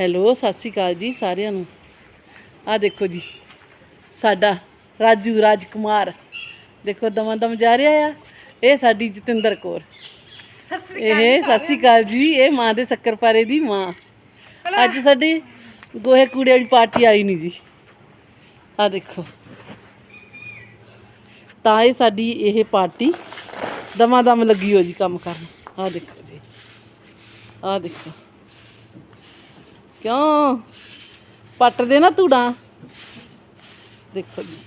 Hello ਸਤਿ ਸ਼੍ਰੀ ਅਕਾਲ ਜੀ ਸਾਰਿਆਂ ਨੂੰ। ਆ ਦੇਖੋ ਜੀ ਸਾਡਾ ਰਾਜੂ ਰਾਜਕੁਮਾਰ। ਦੇਖੋ ਦਮਾਂ ਦਮ ਜਾ ਰਿਹਾ ਆ। ਇਹ ਸਾਡੀ ਜਤਿੰਦਰ ਕੌਰ। ਇਹ ਸਤਿ ਸ਼੍ਰੀ ਅਕਾਲ ਜੀ ਇਹ ਮਾਂ ਦੇ ਸ਼ੱਕਰਪਾਰੇ ਦੀ ਮਾਂ। ਅੱਜ ਸਾਡੀ ਗੋਹੇ ਕੂੜੇ ਵਾਲੀ ਪਾਰਟੀ ਆਈ ਨਹੀਂ ਜੀ। ਆ ਦੇਖੋ। ਤਾਂ ਇਹ ਸਾਡੀ ਇਹ ਪਾਰਟੀ ਦਮਾਂ ਦਮ ਲੱਗੀ ਹੋ ਜੀ ਕੰਮ ਕਰਨ। ਆ ਦੇਖੋ ਜੀ। ਆ ਦੇਖੋ। ਕਿਉਂ? ਪੱਟਦੇ ਨਾ ਧੂੜਾਂ। ਦੇਖੋ ਜੀ।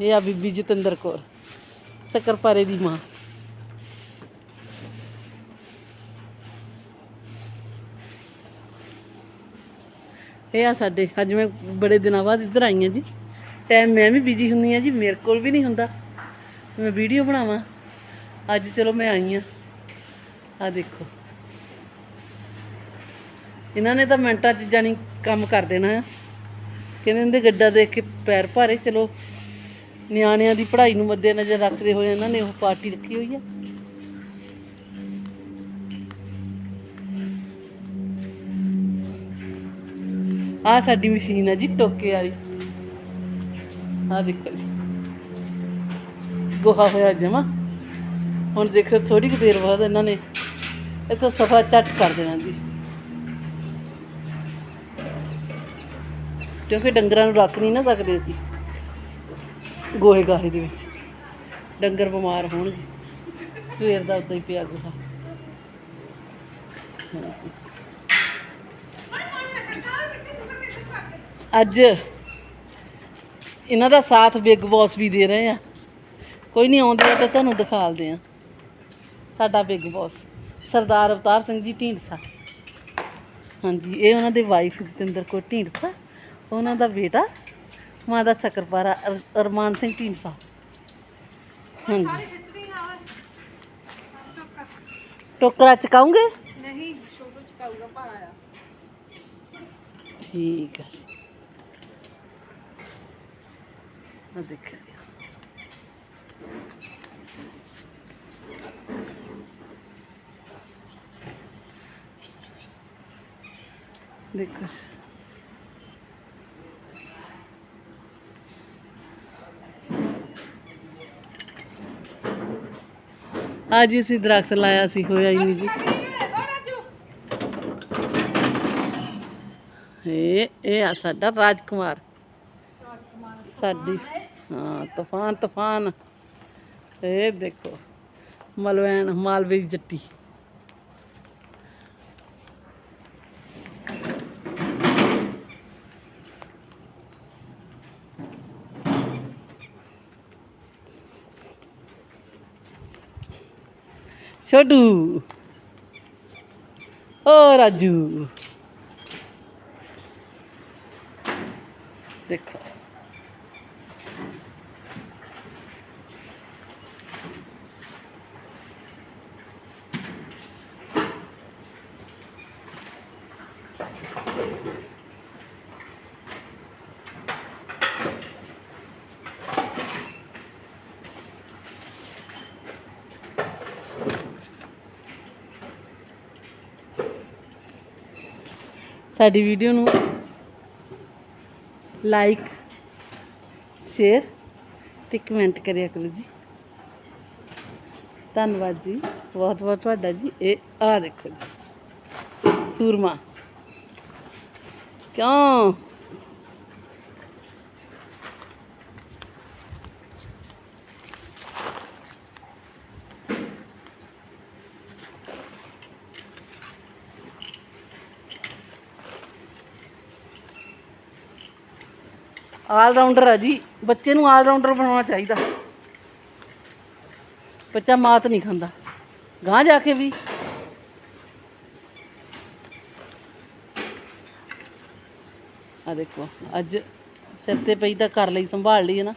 ਇਹ ਆ ਬੀਬੀ ਜਤਿੰਦਰ ਕੌਰ ਸ਼ੱਕਰਪਾਰੇ ਦੀ ਮਾਂ। ਇਹ ਆ ਸਾਡੇ, ਅੱਜ ਮੈਂ ਬੜੇ ਦਿਨਾਂ ਬਾਅਦ ਇੱਧਰ ਆਈ ਹਾਂ ਜੀ। ਟਾਈਮ ਮੈਂ ਵੀ ਬਿਜ਼ੀ ਹੁੰਦੀ ਆ ਜੀ, ਮੇਰੇ ਕੋਲ ਵੀ ਨਹੀਂ ਹੁੰਦਾ। ਮੈਂ ਵੀਡੀਓ ਬਣਾਵਾਂ। ਅੱਜ ਚਲੋ ਮੈਂ ਆਈ ਹਾਂ। ਆ ਦੇਖੋ। ਇਹਨਾਂ ਨੇ ਤਾਂ ਮਿੰਟਾਂ 'ਚ ਜਾਣੀ ਕੰਮ ਕਰ ਦੇਣਾ। ਆ ਕਹਿੰਦੇ ਹੁੰਦੇ ਗੱਡਾ ਦੇਖ ਕੇ ਪੈਰ ਭਾਰੇ, ਚਲੋ ਨਿਆਣਿਆਂ ਦੀ ਪੜ੍ਹਾਈ ਨੂੰ ਮੱਦੇ ਨਜ਼ਰ ਰੱਖਦੇ ਹੋਏ ਇਹਨਾਂ ਨੇ ਉਹ ਪਾਰਟੀ ਰੱਖੀ ਹੋਈ ਆ। ਆ ਸਾਡੀ ਮਸ਼ੀਨ ਆ ਜੀ, ਟੋਕੇ ਵਾਲੀ। ਆ ਦੇਖੋ ਜੀ। ਗੋਹਾ ਹੋਇਆ ਜਮਾ। ਹੁਣ ਦੇਖੋ ਥੋੜੀ ਕੁ ਦੇਰ ਬਾਅਦ ਇਹਨਾਂ ਨੇ ਇੱਥੋਂ ਸਫਾ ਚੱਟ ਕਰ ਦੇਣਾ ਜੀ। ਕਿਉਂਕਿ ਡੰਗਰਾਂ ਨੂੰ ਰੱਖ ਨਹੀਂ ਨਾ ਸਕਦੇ ਅਸੀਂ। ਗੋਹੇ ਗਾਹੇ ਦੇ ਵਿੱਚ। ਡੰਗਰ ਬਿਮਾਰ ਹੋਣਗੇ। ਸਵੇਰ ਦਾ ਉਦਾਂ ਹੀ ਪਿਆ ਗੋਹਾ। ਅੱਜ ਇਹਨਾਂ ਦਾ ਸਾਥ ਬਿਗ ਬੌਸ ਵੀ ਦੇ ਰਹੇ ਆ। ਕੋਈ ਨਹੀਂ ਆਉਂਦੇ ਤਾਂ ਤੁਹਾਨੂੰ ਦਿਖਾਲਦੇ ਆ। ਸਾਡਾ ਬਿਗ ਬੌਸ। ਸਰਦਾਰ ਅਵਤਾਰ ਸਿੰਘ ਜੀ ਢੀਂਡਸਾ। ਹਾਂਜੀ ਇਹ ਉਹਨਾਂ ਦੇ ਵਾਈਫ ਜਤਿੰਦਰ ਕੌਰ ਢੀਂਡਸਾ। ਉਹਨਾਂ ਦਾ ਬੇਟਾ ਮਾਂ ਦਾ ਸ਼ਕਰਪਾਰਾ ਅਰ- ਅਰਮਾਨ ਸਿੰਘ ਢੀਂਡਸਾ। ਹਾਂਜੀ। ਟੋਕਰਾ। ਚਕਾਉਂਗੇ? ਨਹੀਂ ਛੋਟੂ ਚਕਾਊਗਾ ਭਾਰਾ ਆ। ਠੀਕ ਹੈ ਆ ਦੇਖਿਆ ਦੇਖੋ ਅੱਜ ਅਸੀਂ ਦਰਖਤ ਲਾਇਆ ਸੀ, ਹੋਇਆ ਹੀ ਨਹੀਂ ਜੀ। ਇਹ ਇਹ ਆ ਸਾਡਾ ਰਾਜਕੁਮਾਰ। ਸਾਡੀ, ਹਾਂ, ਤੂਫਾਨ ਤੂਫਾਨ। ਇਹ ਦੇਖੋ, ਮਲਵੈਣ ਮਾਲਵੇ ਦੀ ਜੱਟੀ। ਛੋਟੂ ਓ ਰਾਜੂ। ਦੇਖੋ। ਸਾਡੀ ਵੀਡੀਓ ਨੂੰ ਲਾਈਕ ਸ਼ੇਅਰ ਤੇ ਕਮੈਂਟ ਕਰਿਆ ਕਰੋ ਜੀ। ਧੰਨਵਾਦ ਜੀ। ਬਹੁਤ ਬਹੁਤ ਤੁਹਾਡਾ ਜੀ। ਇਹ ਆ ਦੇਖੋ ਜੀ। ਸੂਰਮਾ। ਕਿਉਂ? ਆਲ ਰਾਊਂਡਰ ਆ ਜੀ। ਬੱਚੇ ਨੂੰ ਆਲ ਰਾਊਂਡਰ ਬਣਾਉਣਾ ਚਾਹੀਦਾ। ਬੱਚਾ ਮਾਤ ਨਹੀਂ ਖਾਂਦਾ। ਗਾਂ ਜਾ ਕੇ ਵੀ। ਆ ਦੇਖੋ, ਅੱਜ ਸਿਰ ਤੇ ਪਈ ਤਾਂ ਕਰ ਲਈ ਸੰਭਾਲ ਲਈ ਹੈ ਨਾ।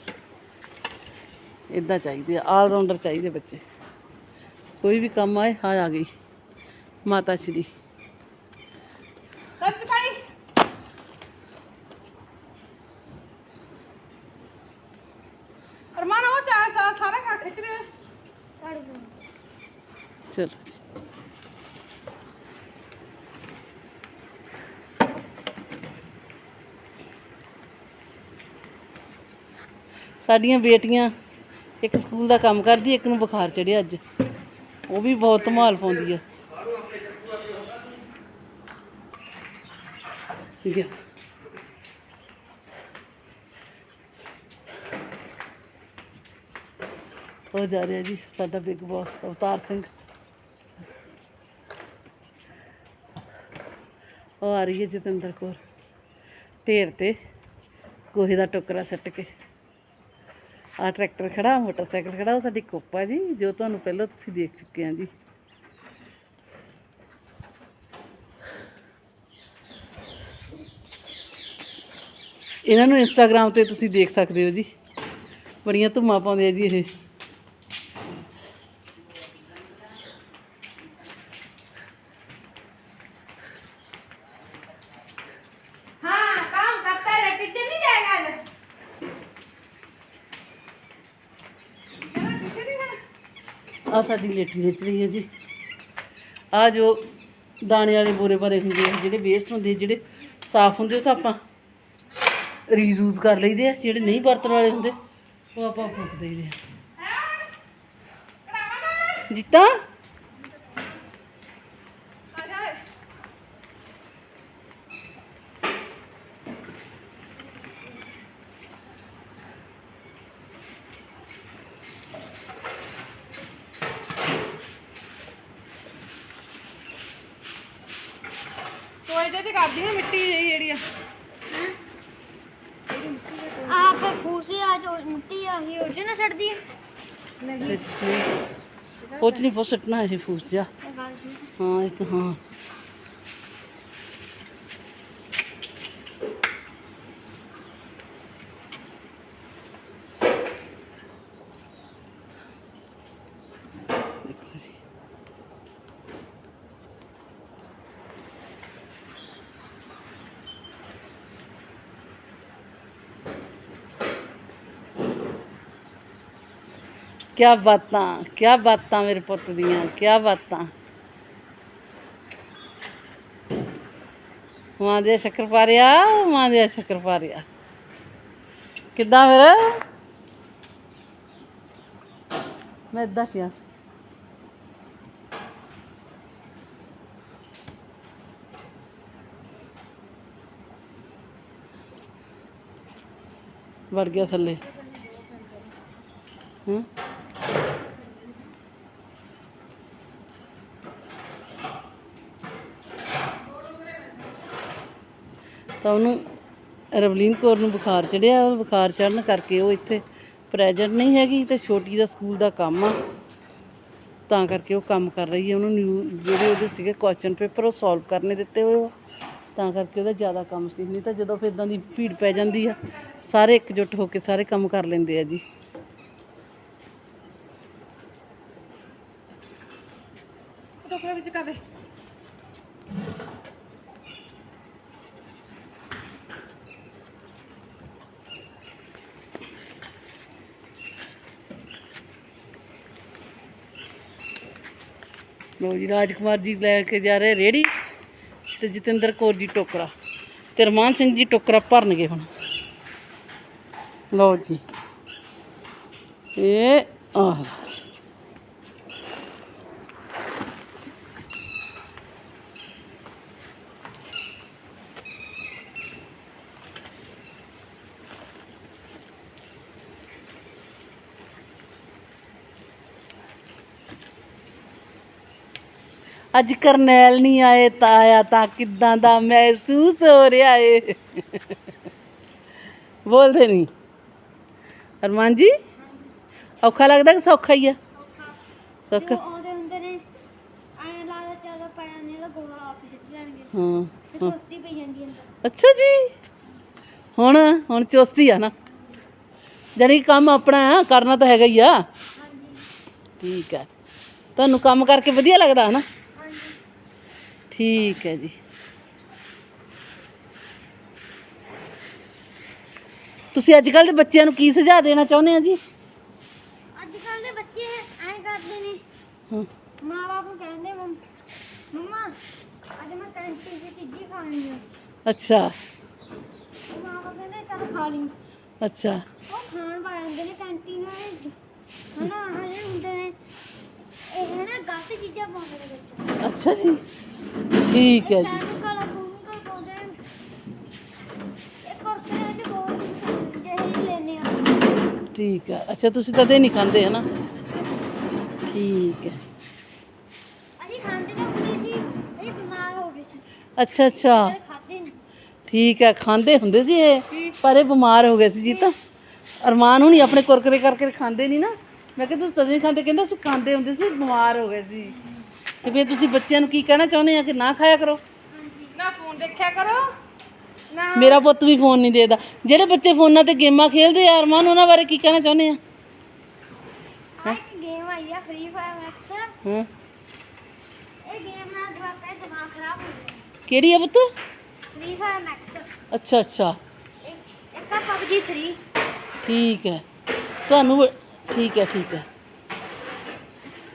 ਇਦਾਂ ਚਾਹੀਦੇ ਆਲ ਰਾਊਂਡਰ ਚਾਹੀਦੇ ਬੱਚੇ। ਕੋਈ ਵੀ ਕੰਮ ਆਏ ਹਾਂ ਆ ਗਈ। ਮਾਤਾ ਸ਼੍ਰੀ। ਚਲੋ ਜੀ। ਸਾਡੀਆਂ ਬੇਟੀਆਂ ਇੱਕ ਸਕੂਲ ਦਾ ਕੰਮ ਕਰਦੀ, ਇੱਕ ਨੂੰ ਬੁਖਾਰ ਚੜਿਆ ਅੱਜ। ਉਹ ਵੀ ਬਹੁਤ ਧਮਾਲ ਪਾਉਂਦੀ ਆ। ਠੀਕ ਹੈ ਹੋ ਜਾ ਰਿਹਾ ਜੀ, ਸਾਡਾ ਬਿਗ ਬੌਸ ਅਵਤਾਰ ਸਿੰਘ। ਉਹ ਆ ਰਹੀ ਹੈ ਜਤਿੰਦਰ ਕੌਰ। ਢੇਰ ਤੇ ਗੋਹੇ ਦਾ ਟੋਕਰਾ ਸੱਟ ਕੇ। ਆ ਟਰੈਕਟਰ ਖੜਾ, ਮੋਟਰਸਾਈਕਲ ਖੜਾ, ਉਹ ਸਾਡੀ ਕੋਪਾ ਜੀ, ਜੋ ਤੁਹਾਨੂੰ ਪਹਿਲਾਂ ਤੁਸੀਂ ਦੇਖ ਚੁੱਕੇ ਆ ਜੀ। ਇਹਨਾਂ ਨੂੰ ਇੰਸਟਾਗ੍ਰam ਤੇ ਤੁਸੀਂ ਦੇਖ ਸਕਦੇ ਹੋ ਜੀ। ਬੜੀਆਂ ਧੁੰਮਾਂ ਪਾਉਂਦੇ ਆ ਜੀ ਇਹ। ਆ ਸਾਡੀ ਲੇਟੀ ਵੇਚ ਰਹੀ ਹੈ ਜੀ। ਆ ਜੋ ਦਾਣੇ ਵਾਲੇ ਬੋਰੇ ਭਰੇ ਹੁੰਦੇ ਆ, ਜਿਹੜੇ ਵੇਸਟ ਹੁੰਦੇ, ਜਿਹੜੇ ਸਾਫ਼ ਹੁੰਦੇ, ਉਹ ਤਾਂ ਆਪਾਂ ਰੀਯੂਜ਼ ਕਰ ਲਈਦੇ ਆ, ਜਿਹੜੇ ਨਹੀਂ ਵਰਤਣ ਵਾਲੇ ਹੁੰਦੇ, ਉਹ ਆਪਾਂ ਫੂਕ ਦੇਈਦੇ ਆ। ਜੀਤਾ ਤੇ ਕਰਦੀ ਨਾ ਮਿੱਟੀ ਜਿਹੀ ਜਿਹੜੀ ਆ ਆਪ ਫੂਸੇ ਆ ਜੋ ਮਿੱਟੀ ਆ ਗਈ ਉਹ ਚ ਨਾ ਛੱਡਦੀ ਹੈ ਨਹੀਂ ਉਹ ਚ ਨਹੀਂ ਫੂਸ ਫੂਸ ਜਾ ਹਾਂ ਇਹ ਹਾਂ ਕਿਆ ਬਾਤਾਂ ਕਿਆ ਬਾਤਾਂ ਮੇਰੇ ਪੁੱਤ ਦੀਆਂ ਕਿਆ ਬਾਤਾਂ ਮਾਂ ਦੇ ਸ਼ੱਕਰ ਪਾਰਿਆ ਮਾਂ ਦੇ ਸ਼ੱਕਰ ਪਾਰਿਆ ਕਿੱਦਾਂ ਫਿਰ ਮੈਂ ਇਦਾਂ ਕਿਹਾ ਵੜ ਗਿਆ ਥੱਲੇ ਹਾਂ ਤਾਂ ਉਹਨੂੰ ਰਵਲੀਨ ਕੌਰ ਨੂੰ ਬੁਖਾਰ ਚੜਿਆ ਉਹ ਬੁਖਾਰ ਚੜਨ ਕਰਕੇ ਉਹ ਇੱਥੇ ਪ੍ਰੈਜ਼ੈਂਟ ਨਹੀਂ ਹੈਗੀ ਤੇ ਛੋਟੀ ਦਾ ਸਕੂਲ ਦਾ ਕੰਮ ਆ। ਤਾਂ ਕਰਕੇ ਉਹ ਕੰਮ ਕਰ ਰਹੀ ਹੈ, ਉਹਨੂੰ ਨਿਊ ਜਿਹੜੇ ਉਹਦੇ ਸੀਗੇ ਕੁਐਸਚਨ ਪੇਪਰ ਉਹ ਸੋਲਵ ਕਰਨੇ ਦਿੱਤੇ ਹੋਏ ਉਹ ਤਾਂ ਕਰਕੇ ਉਹਦਾ ਜ਼ਿਆਦਾ ਕੰਮ ਸੀ। ਨਹੀਂ ਤਾਂ ਜਦੋਂ ਫਿਰ ਇਦਾਂ ਦੀ ਭੀੜ ਪੈ ਜਾਂਦੀ ਆ, ਸਾਰੇ ਇਕਜੁੱਟ ਹੋ ਕੇ ਸਾਰੇ ਕੰਮ ਕਰ ਲੈਂਦੇ ਆ ਜੀ। ਟੋਕਰੇ ਵਿੱਚ ਕਰ ਲੋ ਜੀ, ਰਾਜਕੁਮਾਰ ਜੀ ਲੈ ਕੇ ਜਾ ਰਹੇ ਰੇੜੀ ਤੇ ਜਤਿੰਦਰ ਕੌਰ ਜੀ ਟੋਕਰਾ ਤੇ ਰਮਾਨ ਸਿੰਘ ਜੀ ਟੋਕਰਾ ਭਰਨਗੇ ਹੁਣ। ਲਓ ਜੀ। ਇਹ ਆਹ। ਅੱਜ ਕਰਨੈਲ ਨਹੀਂ ਆਏ ਤਾਂ ਆਇਆ ਤਾਂ ਕਿਦਾਂ ਦਾ ਮਹਿਸੂਸ ਹੋ ਰਿਹਾ ਏ। ਬੋਲਦੇ ਨਹੀਂ। ਅਰਮਾਨ ਜੀ ਔਖਾ ਲੱਗਦਾ ਕਿ ਸੌਖਾ ਹੀ ਆ? ਸੌਖਾ। ਅੱਛਾ ਜੀ। ਹੁਣ ਹੁਣ ਚੁਸਤੀ ਆ ਨਾ। ਜਾਨੀ ਕੰਮ ਆਪਣਾ ਕਰਨਾ ਤਾਂ ਹੈਗਾ ਹੀ ਆ। ਠੀਕ ਹੈ ਤੁਹਾਨੂੰ ਕੰਮ ਕਰਕੇ ਵਧੀਆ ਲੱਗਦਾ ਹੈ ਨਾ ਠੀਕ ਹੈ ਜੀ। ਤੁਸੀਂ ਅੱਜ ਕੱਲ ਦੇ ਬੱਚਿਆਂ ਨੂੰ ਕੀ ਸੁਝਾਅ ਦੇਣਾ ਚਾਹੁੰਦੇ ਆ ਜੀ? ਅੱਜ ਕੱਲ ਦੇ ਬੱਚੇ ਐਂ ਕਰਦੇ ਨੇ। ਹਾਂ। ਮਾਂ-ਬਾਪ ਨੂੰ ਕਹਿੰਦੇ ਮੰਮ- ਅੱਜ ਮੈਂ ਕੈਂਟੀਨ ਦੀ ਚੀਜ਼ੀ ਖਾਣੀ ਹੈ ਅੱਛਾ। ਮਾਂ-ਬਾਪ ਕਹਿੰਦੇ ਚੱਲ ਖਾ ਲਈ। ਅੱਛਾ। ਉਹ ਖਾਣ ਪਾਇਆ ਹੁੰਦੇ ਨੇ ਕੈਂਟੀਨ ਵਾਲੇ ਹਨਾ ਹਲੇ ਹੁੰਦੇ ਨੇ। ਇਹ ਨਾ ਗਲਤ ਚੀਜ਼ਾਂ ਪਾਉਂਦੇ ਨੇ ਅੱਛਾ ਜੀ। ਠੀਕ ਹੈ ਜੀ। ਇਹ ਠੀਕ ਹੈ। ਅੱਛਾ ਤੁਸੀਂ ਤਾਂ ਦੇ ਨਹੀਂ ਖਾਂਦੇ ਹੈ ਨਾ? ਠੀਕ ਹੈ। ਅਸੀਂ ਖਾਂਦੇ ਤਾਂ ਹੁੰਦੇ ਸੀ ਅਸੀਂ ਬਿਮਾਰ ਹੋ ਗਏ ਸੀ। ਅੱਛਾ ਅੱਛਾ। ਠੀਕ ਹੈ ਖਾਂਦੇ ਹੁੰਦੇ ਸੀ ਇਹ ਪਰ ਇਹ ਬਿਮਾਰ ਹੋ ਗਏ ਸੀ ਜੀ ਤਾਂ। ਅਰਮਾਨ ਹੁਣੀ ਆਪਣੇ ਕੁਰਕਰੇ ਕਰਕੇ ਖਾਂਦੇ ਨਹੀਂ ਨਾ। ਮੈਂ ਕਿਹਾ ਤੁਸੀਂ ਤਦੇ ਖਾਂਦੇ ਕਹਿੰਦਾ ਅਸੀਂ ਖਾਂਦੇ ਹੁੰਦੇ ਸੀ ਬਿਮਾਰ ਹੋ ਗਏ ਸੀ। ਤੇ ਫਿਰ ਤੁਸੀਂ ਬੱਚਿਆਂ ਨੂੰ ਕੀ ਕਹਿਣਾ ਚਾਹੁੰਦੇ ਆ ਕਿ ਨਾ ਖਾਇਆ ਕਰੋ? ਨਾ ਫੋਨ ਦੇਖਿਆ ਕਰੋ। ਨਾ ਮੇਰਾ ਪੁੱਤ ਵੀ ਫੋਨ ਨਹੀਂ ਦੇਖਦਾ। ਜਿਹੜੇ ਬੱਚੇ ਫੋਨਾਂ ਤੇ ਗੇਮਾਂ ਖੇਡਦੇ ਆ ਅਰਮਾਨ ਉਹਨਾਂ ਬਾਰੇ ਕੀ ਕਹਿਣਾ ਚਾਹੁੰਦੇ ਆ? ਆਹ ਇੱਕ ਗੇਮ ਆਈ ਆ ਫ੍ਰੀ ਫਾਇਰ ਮੈਕਸ ਹਾਂ। ਇਹ ਗੇਮ ਨਾਲ ਜਵਾਕਾਂ ਦਾ ਦਿਮਾਗ ਖਰਾਬ ਹੋ ਜਾਂਦਾ ਕਿਹੜੀ ਆ ਪੁੱਤ? ਫ੍ਰੀ ਫਾਇਰ ਮੈਕਸ ਅੱਛਾ ਅੱਛਾ। ਇੱਕ ਇੱਕ ਆ ਪਬਜੀ 3 ਠੀਕ ਹੈ। ਤੁਹਾਨੂੰ ਠੀਕ ਹੈ ਠੀਕ ਹੈ।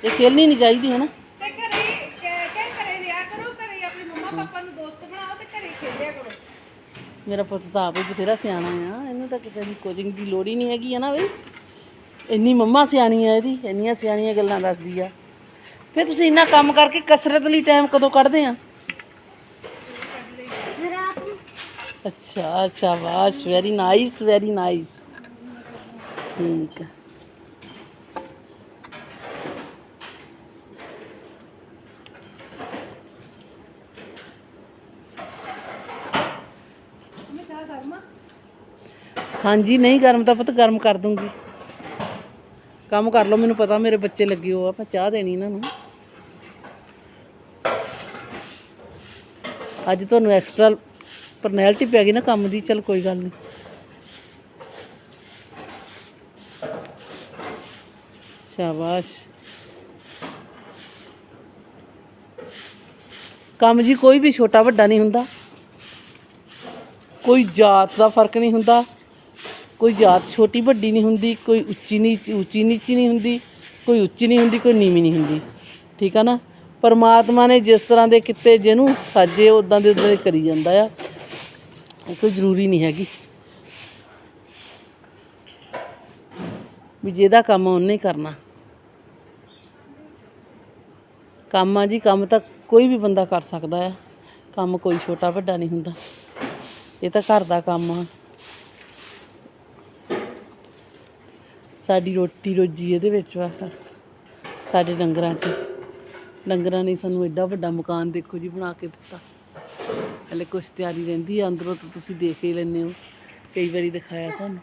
ਇਹ ਖੇਲਣੀ ਨਹੀਂ ਚਾਹੀਦੀ ਹੈ ਨਾ ਤੇ ਘਰੇ ਕਿ ਕਿ ਘਰੇ ਰਿਆ ਕਰੋ ਘਰੇ ਆਪਣੀ ਮੰਮਾ ਪਾਪਾ ਨੂੰ ਦੋਸਤ ਬਣਾਓ ਤੇ ਘਰੇ ਖੇਡਿਆ ਕਰੋ। ਮੇਰਾ ਪੁੱਤ ਤਾਂ ਆਪ ਹੀ ਬਥੇਰਾ ਸਿਆਣਾ ਆ। ਇਹਨੂੰ ਤਾਂ ਕਿਸੇ ਦੀ ਕੋਚਿੰਗ ਦੀ ਲੋੜ ਹੀ ਨਹੀਂ ਹੈਗੀ ਹੈ ਨਾ ਬਈ। ਇੰਨੀ ਮੰਮਾ ਸਿਆਣੀ ਆ ਇਹਦੀ, ਇੰਨੀਆਂ ਸਿਆਣੀਆਂ ਗੱਲਾਂ ਦੱਸਦੀ ਆ। ਫਿਰ ਤੁਸੀਂ ਇੰਨਾ ਕੰਮ ਕਰਕੇ ਕਸਰਤ ਲਈ ਟਾਈਮ ਕਦੋਂ ਕੱਢਦੇ ਆ? ਰਾਤ ਨੂੰ ਅੱਛਾ ਅੱਛਾ wash very nice very nice ਠੀਕ ਆ। ਹਾਂਜੀ, ਨਹੀਂ ਗਰਮ ਤਾਂ ਪੁੱਤ ਗਰਮ ਕਰ ਦੂੰਗੀ। ਕੰਮ ਕਰ ਲਓ, ਮੈਨੂੰ ਪਤਾ ਮੇਰੇ ਬੱਚੇ ਲੱਗੇ ਹੋ ਆ, ਮੈਂ ਚਾਹ ਦੇਣੀ ਇਹਨਾਂ ਨੂੰ। ਅੱਜ ਤੁਹਾਨੂੰ ਐਕਸਟਰਾ ਪਰਨੈਲਟੀ ਪੈ ਗਈ ਨਾ ਕੰਮ ਦੀ, ਚਲ ਕੋਈ ਗੱਲ ਨਹੀਂ। ਸ਼ਾਬਾਸ਼। ਕੰਮ ਜੀ ਕੋਈ ਵੀ ਛੋਟਾ ਵੱਡਾ ਨਹੀਂ ਹੁੰਦਾ। ਕੋਈ ਜਾਤ ਦਾ ਫ਼ਰਕ ਨਹੀਂ ਹੁੰਦਾ। ਕੋਈ ਜਾਤ ਛੋਟੀ ਵੱਡੀ ਨਹੀਂ ਹੁੰਦੀ, ਕੋਈ ਉੱਚੀ ਨੀਚ ਉੱਚੀ ਨੀਚੀ ਨਹੀਂ ਹੁੰਦੀ, ਕੋਈ ਉੱਚੀ ਨਹੀਂ ਹੁੰਦੀ, ਕੋਈ ਨੀਵੀਂ ਨਹੀਂ ਹੁੰਦੀ। ਠੀਕ ਆ ਨਾ? ਪਰਮਾਤਮਾ ਨੇ ਜਿਸ ਤਰ੍ਹਾਂ ਦੇ ਕਿਤੇ ਜਿਹਨੂੰ ਸਾਜੇ ਉਦਾਂ ਦੇ ਉਦਾਂ ਦੇ ਕਰੀ ਜਾਂਦਾ ਆ। ਕੋਈ ਜ਼ਰੂਰੀ ਨਹੀਂ ਹੈਗੀ। ਵੀ ਜਿਹਦਾ ਕੰਮ ਉਹਨੇ ਕਰਨਾ। ਕੰਮ ਆ ਜੀ, ਕੰਮ ਤਾਂ ਕੋਈ ਵੀ ਬੰਦਾ ਕਰ ਸਕਦਾ ਆ। ਕੰਮ ਕੋਈ ਛੋਟਾ ਵੱਡਾ ਨਹੀਂ ਹੁੰਦਾ। ਇਹ ਤਾਂ ਘਰ ਦਾ ਕੰਮ ਆ। ਸਾਡੀ ਰੋਟੀ ਰੋਜੀ ਇਹਦੇ ਵਿੱਚ ਵਾ। ਸਾਡੇ ਡੰਗਰਾਂ 'ਚ। ਡੰਗਰਾਂ ਨੇ ਸਾਨੂੰ ਐਡਾ ਵੱਡਾ ਮਕਾਨ ਦੇਖੋ ਜੀ ਬਣਾ ਕੇ ਦਿੱਤਾ। ਹਲੇ ਕੁਛ ਤਿਆਰੀ ਰਹਿੰਦੀ ਆ, ਅੰਦਰੋਂ ਤਾਂ ਤੁਸੀਂ ਦੇਖ ਹੀ ਲੈਂਦੇ ਹੋ। ਕਈ ਵਾਰੀ ਦਿਖਾਇਆ ਤੁਹਾਨੂੰ।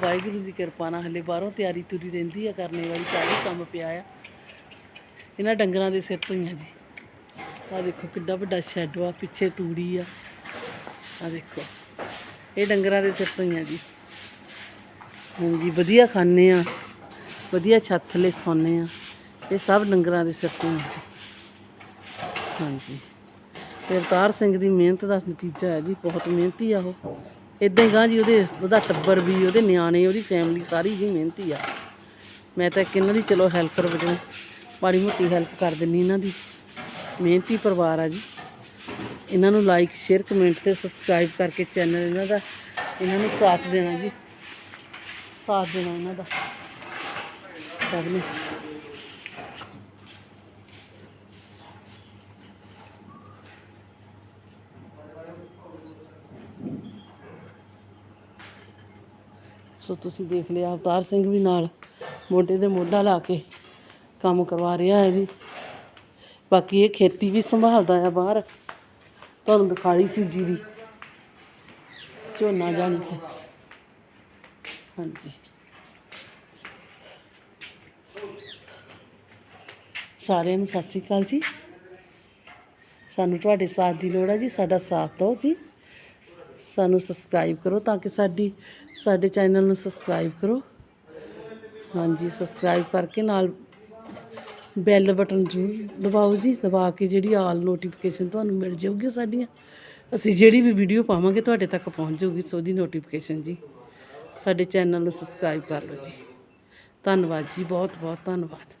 ਵਾਹਿਗੁਰੂ ਦੀ ਕਿਰਪਾ ਨਾਲ ਹਲੇ ਬਾਹਰੋਂ ਤਿਆਰੀ ਤੁਰੀ ਰਹਿੰਦੀ ਆ, ਕਰਨੇ ਵਾਲੀ ਚਾਹੀ ਕੰਮ ਪਿਆ ਆ। ਇਹਨਾਂ ਡੰਗਰਾਂ ਦੇ ਸਿਰ ਤੋਂ ਹੀ ਆ ਜੀ। ਆ ਦੇਖੋ ਕਿੱਡਾ ਵੱਡਾ ਸ਼ੈੱਡ ਆ ਪਿੱਛੇ ਤੂੜੀ ਆ। ਆ ਦੇਖੋ। ਇਹ ਡੰਗਰਾਂ ਦੇ ਸਿਰ ਤੋਂ ਹੀ ਆ ਜੀ। ਹਾਂਜੀ, ਵਧੀਆ ਖਾਂਦੇ ਆ ਵਧੀਆ ਛੱਤ ਥੱਲੇ ਸੌਂਦੇ ਆ ਇਹ ਸਭ ਡੰਗਰਾਂ ਦੇ ਸਿਰ ਤੋਂ ਹਾਂਜੀ। ਤੇ ਅਵਤਾਰ ਸਿੰਘ ਦੀ ਮਿਹਨਤ ਦਾ ਨਤੀਜਾ ਹੈ ਜੀ, ਬਹੁਤ ਮਿਹਨਤੀ ਆ ਉਹ। ਇਦਾਂ ਹੀ ਗਾਂ ਜੀ, ਉਹਦੇ, ਉਹਦਾ ਟੱਬਰ ਵੀ, ਉਹਦੇ ਨਿਆਣੇ, ਉਹਦੀ ਫੈਮਿਲੀ ਸਾਰੀ ਹੀ ਮਿਹਨਤੀ ਆ। ਮੈਂ ਤਾਂ ਇੱਕ ਇਹਨਾਂ ਦੀ ਚਲੋ ਹੈਲਪਰ ਵਜੋਂ ਮਾੜੀ ਮੋਟੀ ਹੈਲਪ ਕਰ ਦਿੰਨੀ ਇਹਨਾਂ ਦੀ। ਮਿਹਨਤੀ ਪਰਿਵਾਰ ਆ ਜੀ। ਇਹਨਾਂ ਨੂੰ ਲਾਈਕ ਸ਼ੇਅਰ ਕਮੈਂਟ ਤੇ ਸਬਸਕ੍ਰਾਈਬ ਕਰਕੇ ਚੈਨਲ ਇਹਨਾਂ ਦਾ, ਇਹਨਾਂ ਨੂੰ ਸਾਥ ਦੇਣਾ ਜੀ। ਸਾਥ ਦੇਣਾ ਇਹਨਾਂ ਦਾ। ਸਭ ਨੇ ਸੋ ਤੁਸੀਂ ਦੇਖ ਲਿਆ, ਅਵਤਾਰ ਸਿੰਘ ਵੀ ਨਾਲ ਮੋਢੇ ਤੇ ਮੋਢਾ ਲਾ ਕੇ ਕੰਮ ਕਰਵਾ ਰਿਹਾ ਹੈ ਜੀ। ਬਾਕੀ ਇਹ ਖੇਤੀ ਵੀ ਸੰਭਾਲਦਾ ਆ ਬਾਹਰ। ਤੁਹਾਨੂੰ ਦਿਖਾਈ ਸੀ ਜੀਰੀ। ਝੋਨਾ ਜਾਣੀ ਹਾਂਜੀ। ਸਾਰਿਆਂ ਨੂੰ ਸਤਿ ਸ਼੍ਰੀ ਅਕਾਲ ਜੀ। ਸਾਨੂੰ ਤੁਹਾਡੇ ਸਾਥ ਦੀ ਲੋੜ ਹੈ ਜੀ, ਸਾਡਾ ਸਾਥ ਦਿਓ ਜੀ। ਸਾਨੂੰ ਸਬਸਕ੍ਰਾਈਬ ਕਰੋ ਤਾਂ ਕਿ ਸਾਡੀ, ਸਾਡੇ ਚੈਨਲ ਨੂੰ ਸਬਸਕ੍ਰਾਈਬ ਕਰੋ। ਹਾਂਜੀ ਸਬਸਕ੍ਰਾਈਬ ਕਰਕੇ ਨਾਲ ਬੈਲ ਬਟਨ ਜ਼ਰੂਰ ਦਬਾਓ ਜੀ, ਦਬਾ ਕੇ ਜਿਹੜੀ ਆਲ ਨੋਟੀਫਿਕੇਸ਼ਨ ਤੁਹਾਨੂੰ ਮਿਲ ਜਾਊਗੀ ਸਾਡੀਆਂ। ਅਸੀਂ ਜਿਹੜੀ ਵੀ ਵੀਡੀਓ ਪਾਵਾਂਗੇ ਤੁਹਾਡੇ ਤੱਕ ਪਹੁੰਚ ਜਾਊਗੀ, ਸੋ ਦੀ ਨੋਟੀਫਿਕੇਸ਼ਨ ਜੀ। ਸਾਡੇ ਚੈਨਲ ਨੂੰ ਸਬਸਕ੍ਰਾਈਬ ਕਰ ਲਓ ਜੀ। ਧੰਨਵਾਦ ਜੀ ਬਹੁਤ ਬਹੁਤ ਧੰਨਵਾਦ।